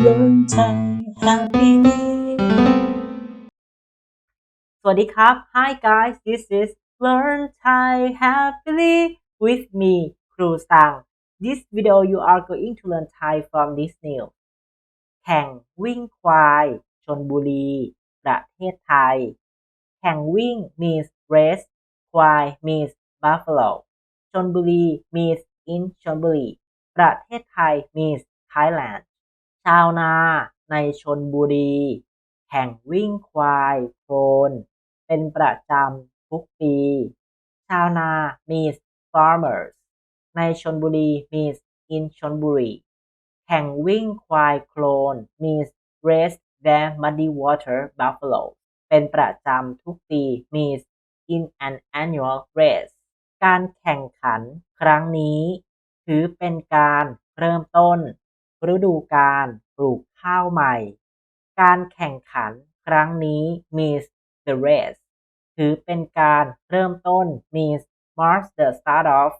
สวัสดีครับ Hi guys this is learn Thai happily with me ครูสัง This video you are going to learn Thai from this new แข่งวิ่งควายชนบุรี ประเทศไทย แข่งวิ่ง means race ควาย means buffalo ชนบุรี means in ชลบุรี ประเทศไทย means Thailand ชาวนาในชนบุรี แข่งวิ่งควายโคลนเป็นประจำทุกปี ชาวนา means farmers ในชนบุรี means in ชนบุรี แข่งวิ่งควายโคลน means race the muddy water buffalo เป็นประจำทุกปี means in an annual race การแข่งขันครั้งนี้ ถือเป็นการเริ่มต้น ฤดูการปลูกข้าวใหม่ การแข่งขันครั้งนี้ means the race ถือเป็นการเริ่มต้น means marks the start of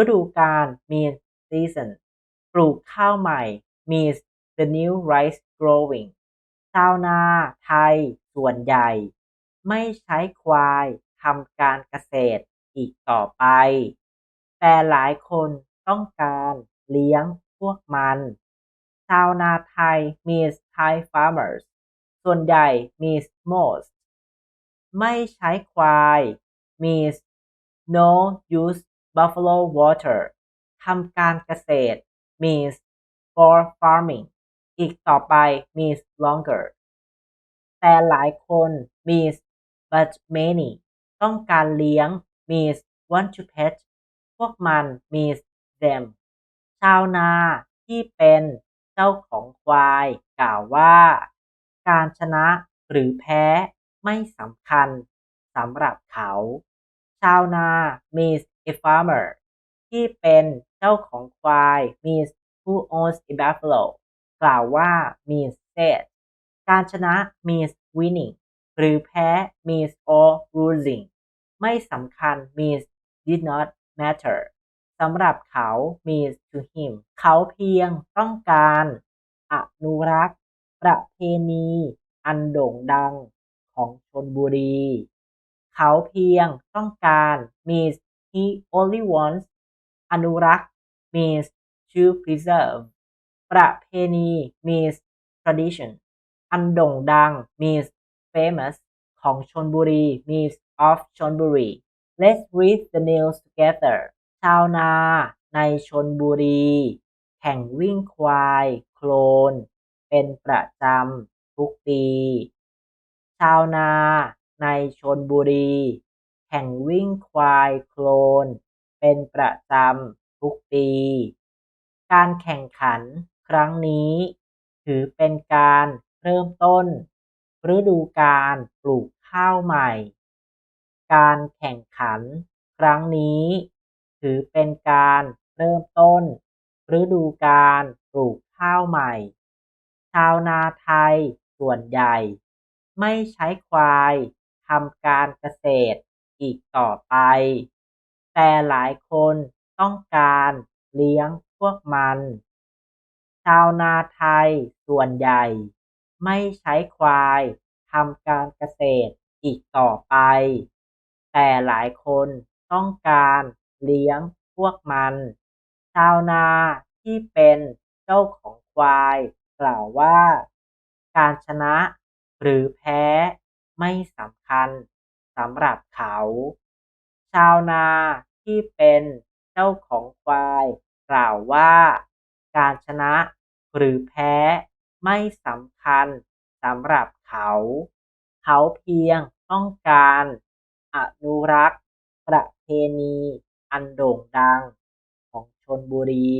ฤดูกาล means season ปลูกข้าวใหม่ means the new rice growing ชาวนาไทย ส่วนใหญ่ ไม่ใช้ควายทำการเกษตรอีกต่อไป แต่หลายคนต้องการเลี้ยงพวกมัน ชาวนาไทย means Thai farmers ส่วนใหญ่ means most ไม่ใช้ควาย means no use buffalo water ทำการเกษตร means for farming อีกต่อไป means longer แต่หลายคน means but many ต้องการเลี้ยง means want to pet พวกมัน means them ชาวนาที่เป็น เจ้าของควายกล่าวว่า การชนะหรือแพ้ไม่สำคัญสำหรับเขา ชาวนา means a farmer ที่เป็นเจ้าของควาย means who owns a buffalo กล่าวว่า means said การชนะ means winning หรือแพ้ means or losing ไม่สำคัญ means did not matter สำหรับเขา means to him เขาเพียงต้องการอนุรักษ์ ประเพณี อันโด่งดังของชนบุรี เขาเพียงต้องการ means he only wants อนุรักษ์ means to preserve ประเพณี means tradition อันโด่งดัง means famous ของชนบุรี means of ชนบุรี Let's read the news together ชาวนาในชนบุรี แข่งวิ่งควายโคลน เป็นประจำทุกปี ชาวนาในชนบุรี แข่งวิ่งควายโคลน เป็นประจำทุกปี การแข่งขันครั้งนี้ ถือเป็นการเริ่มต้น ฤดูการปลูกข้าวใหม่ การแข่งขันครั้งนี้ ถือเป็นการเริ่มต้น ฤดูการปลูกข้าวใหม่ ชาวนาไทยส่วนใหญ่ ไม่ใช้ควายทำการเกษตรอีกต่อไป แต่หลายคนต้องการเลี้ยงพวกมัน ชาวนาไทยส่วนใหญ่ ไม่ใช้ควายทำการเกษตรอีกต่อไป แต่หลายคนต้องการ เลี้ยงพวกมัน ชาวนาที่เป็นเจ้าของควาย กล่าวว่า การชนะหรือแพ้ไม่สำคัญสำหรับเขา ชาวนาที่เป็นเจ้าของควาย กล่าวว่า การชนะหรือแพ้ไม่สำคัญสำหรับเขา เขาเพียงต้องการอนุรักษ์ประเพณี อันโด่งดังของชนบุรี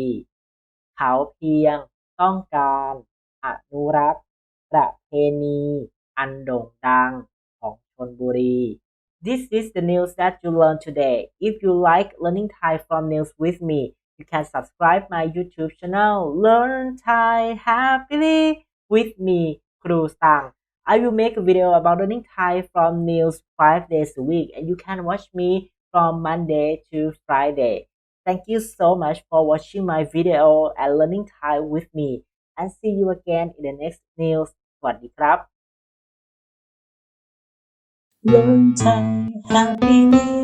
เขาเพียงต้องการอนุรักษ์ ประเพณีอันโด่งดังของชนบุรี This is the news that you learned today. If you like learning Thai from news with me, you can subscribe my YouTube channel Learn Thai Happily with me, Kru Sang. I will make a video about learning Thai from news five days a week, and you can watch me from Monday to Friday. Thank you so much for watching my video and learning Thai with me. and see you again in the next news สวัสดีครับ Learn Thai happily